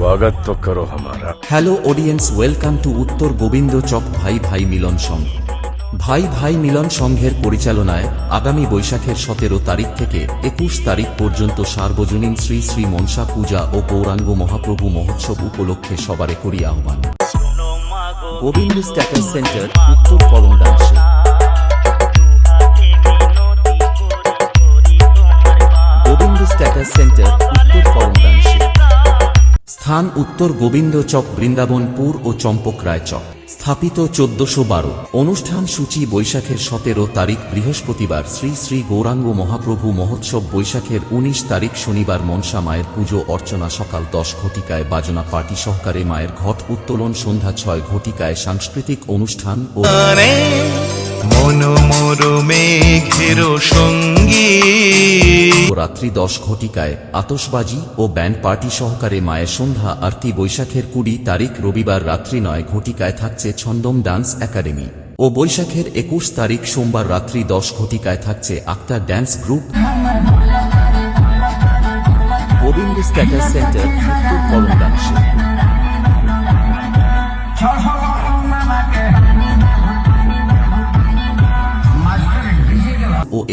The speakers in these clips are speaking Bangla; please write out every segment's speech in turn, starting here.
স্বাগত করো আমারা হ্যালো অডিয়েন্স ওয়েলকাম টু উত্তর গোবিন্দ চক ভাই ভাই মিলন সংঘ ভাই ভাই মিলন সংঘের পরিচালনায় আগামী বৈশাখের সতেরো তারিখ থেকে একুশ তারিখ পর্যন্ত সার্বজনীন শ্রী শ্রী মনসা পূজা ও গৌরাঙ্গ মহাপ্রভু মহোৎসব উপলক্ষে সবারে করি আহ্বান। গোবিন্দ স্ট্যাটাস সেন্টার উত্তর করণ স্থান উত্তর গোবিন্দ চক বৃন্দাবনপুর ও চম্পক রায় চক। স্থাপিত চোদ্দশো বারো। অনুষ্ঠান সূচি বৈশাখের সতেরো তারিখ বৃহস্পতিবার শ্রী শ্রী গৌরাঙ্গ মহাপ্রভু মহোৎসব বৈশাখের উনিশ তারিখ শনিবার মনসা মায়ের পুজো অর্চনা সকাল দশ ঘটিকায় বাজনা পার্টি সহকারে মায়ের ঘট উত্তোলন সন্ধ্যা ছয় ঘটিকায় সাংস্কৃতিক অনুষ্ঠান ও গানে মনোমর মেঘের সঙ্গী রাত্রি দশ ঘটিকায় আতসবাজি ও ব্যান্ড পার্টি সহকারে মায়ের সন্ধ্যা, আরতি, বৈশাখের কুড়ি তারিখ রবিবার রাত্রি নয় ঘটিকায় থাকছে ছন্দম ডান্স একাডেমি। ও বৈশাখের একুশ তারিখ সোমবার রাত্রি দশ ঘটিকায় থাকছে Akhtar dance group. Govinda status centre, উত্তর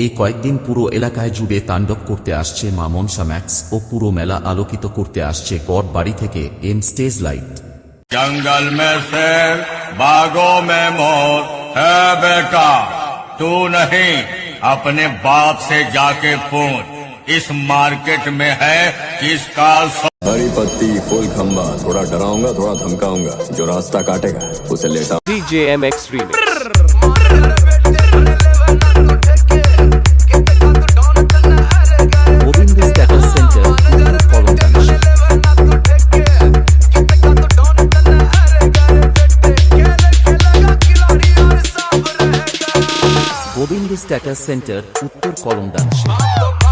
এই কয়েকদিন পুরো এলাকায় জুড়ে তাণ্ডব করতে আসছে মা মনসা ম্যাক্স ও পুরো মেলা আলোকিত করতে আসছে গড় বাড়ি থেকে এম স্টেজ লাইট जंगल में शेर बागों में मोर है बेटा तू नहीं अपने बाप से जाके पूछ इस मार्केट में है किसका सौ हरी पत्ती फुल खंबा थोड़ा डराऊंगा थोड़ा धमकाऊंगा जो रास्ता काटेगा उसे लेटा DJ MX Remix. Govinda Govinda status centre উত্তর করমদাংশে